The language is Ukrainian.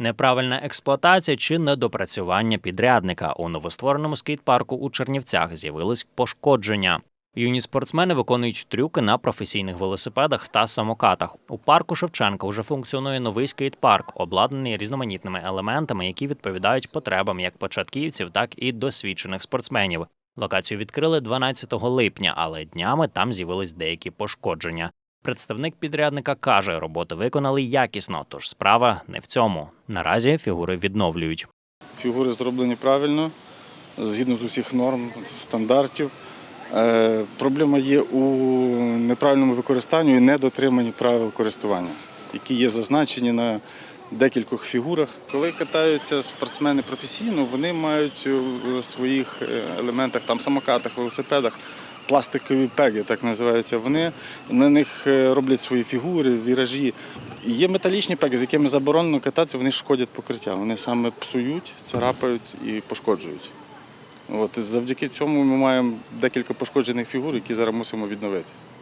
Неправильна експлуатація чи недопрацювання підрядника у новоствореному скейт-парку у Чернівцях з'явились пошкодження. Юні спортсмени виконують трюки на професійних велосипедах та самокатах. У парку Шевченка вже функціонує новий скейт-парк, обладнаний різноманітними елементами, які відповідають потребам як початківців, так і досвідчених спортсменів. Локацію відкрили 12 липня, але днями там з'явились деякі пошкодження. Представник підрядника каже, роботи виконали якісно, тож справа не в цьому. Наразі фігури відновлюють. Фігури зроблені правильно, згідно з усіх норм, стандартів. Е, Проблема є у неправильному використанні і недотриманні правил користування, які є зазначені на декількох фігурах. Коли катаються спортсмени професійно, вони мають у своїх е, елементах, там самокатах, велосипедах, пластикові пеги, так називаються. Вони на них е, роблять свої фігури, віражі. Є металічні пеги, з якими заборонено кататися, вони шкодять покриття. Вони саме псують, царапають і пошкоджують. От, завдяки цьому ми маємо декілька пошкоджених фігур, які зараз мусимо відновити.